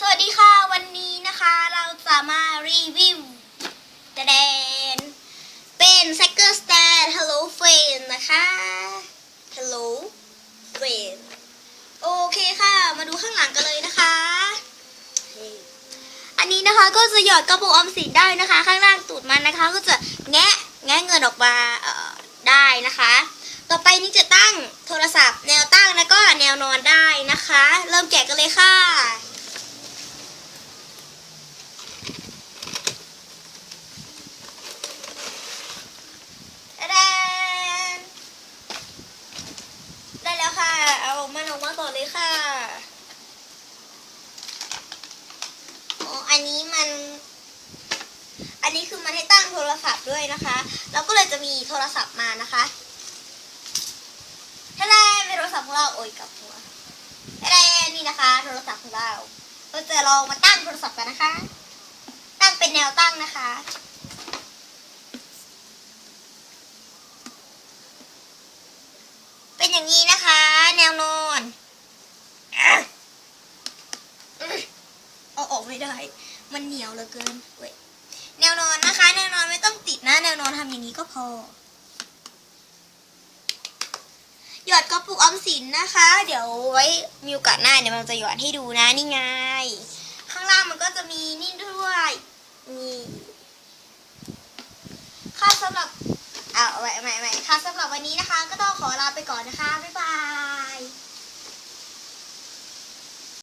สวัสดีค่ะวันนี้นะคะเราจะมารีวิวแดนเป็น c y c l e Stand Hello Friend นะคะ Hello Friend โอเคค่ะ มาดูข้างหลังกันเลยนะคะ อันนี้นะคะก็จะหยอดกระปุกออมสินได้นะคะ ข้างล่างตูดมันนะคะ ก็จะแงะแงะเงินออกมาได้นะคะ ต่อไปนี้จะตั้งโทรศัพท์แนวตั้งแล้วก็แนวนอนได้นะคะ เริ่มแกะกันเลยค่ะ แดนได้แล้วค่ะ เอามันออกมาก่อนเลยค่ะอ๋ออันนี้มัน อันนี้คือมันให้ตั้งโทรศัพท์ด้วยนะคะ เราก็เลยจะมีโทรศัพท์มานะคะถ้าได้เป็นโทรศัพท์ของเราโอ้ยกับหัวถ้าได้นี่นะคะ โทรศัพท์ของเราเราจะลองมาตั้งโทรศัพท์กันนะคะ ตั้งเป็นแนวตั้งนะคะเป็นอย่างนี้นะคะ แนวนอนอะอื้อเอาออก ไม่ได้ มันเหนียวเหลือเกินเว้ยแนวนอนนะคะ แนวนอนไม่ต้องติดนะ แนวนอนทำอย่างนี้ก็พอ หยอดกระปุกออมสินนะคะ เดี๋ยวไว้มีโอกาสหน้าเดี๋ยวเราจะหยอดให้ดูนะนี่ไง ข้างล่างมันก็จะมีนี่ด้วยนี่ค่ะสำหรับอ่าไม่ไม่ไม่ค่ะสำหรับวันนี้นะคะ ก็ต้องขอลาไปก่อนนะคะ